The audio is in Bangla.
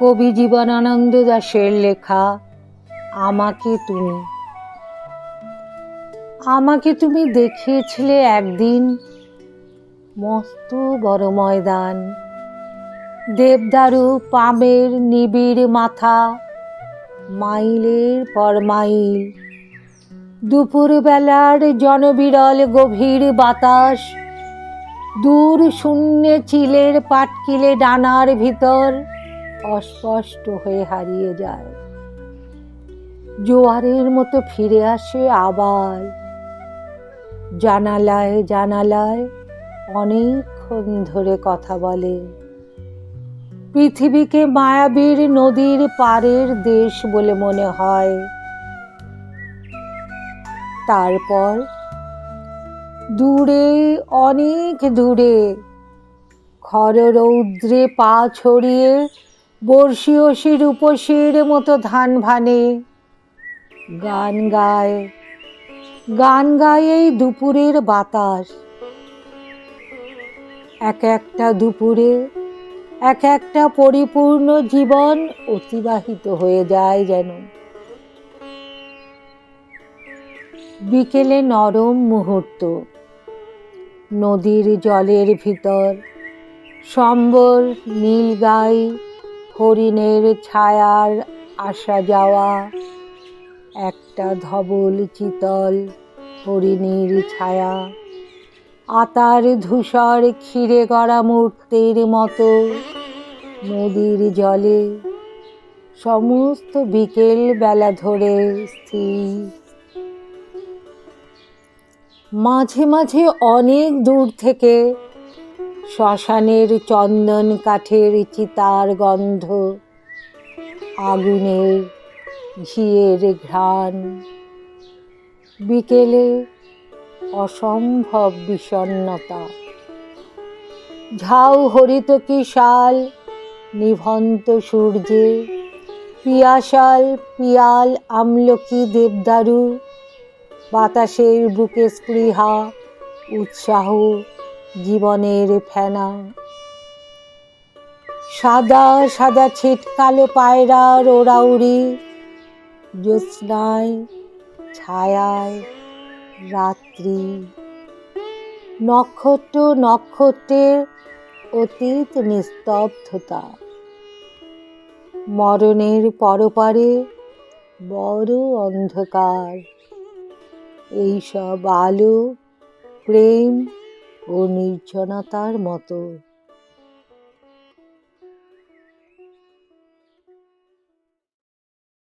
কবি জীবনানন্দ দাশের লেখা, আমাকে তুমি। আমাকে তুমি দেখিয়েছিলে একদিন, মস্ত বড় ময়দান। দেবদারু পামের নিবিড় মাথা, মাইলের পর মাইল। দুপুরবেলার জনবিরল গভীর বাতাস, দূর শূন্যে চিলের পাটকিলে ডানার ভিতর। অস্পষ্ট হয়ে হারিয়ে যায়। জোয়ারের মতো ফিরে আসে আবার। জানালায় জানালায় অনেকক্ষণ ধরে কথা বলে। পৃথিবীকে মায়াবীর নদীর পারের দেশ বলে মনে হয়। তারপর দূরে, অনেক দূরে খররৌদ্রে পা ছড়িয়ে বর্ষীয়সী রূপসীর মতো ধান ভানে। গান গায় গান গায় এই দুপুরের বাতাস। এক একটা দুপুরে, এক একটা পরিপূর্ণ জীবন অতিবাহিত হয়ে যায় যেন। বিকেলে নরম মুহূর্ত, নদীর জলের ভিতর, সম্বর নীলগাই হরিণের ছায়ার আসা যাওয়া। একটা ধবল চিতল হরিণীর ছায়া। আতার ধূসর ক্ষীরে গড়া মূর্তির মতো নদীর জলে। সমস্ত বিকেল বেলা ধরে স্থির। মাঝে মাঝে অনেক দূর থেকে শ্মশানের চন্দন কাঠের চিতার গন্ধ, আগুনের ঘিয়ের ঘ্রাণ। বিকেলে অসম্ভব বিষণ্ণতা। ঝাউ হরিতকি শাল নিভন্ত সূর্যে, পিয়াশাল পিয়াল আমলকি দেবদারু, বাতাসের বুকে স্পৃহা, উৎসাহ জীবনের ফেনা। সাদা সাদা ছিটকালো পায়রার ওড়াউড়ি। জ্যোৎস্নায়, ছায়ায়, রাত্রি। নক্ষত্র নক্ষত্রের অতীত নিস্তব্ধতা। মরণের পরপারে বড় অন্ধকার। এইসব আলো, প্রেম ও নির্জনতার মতো।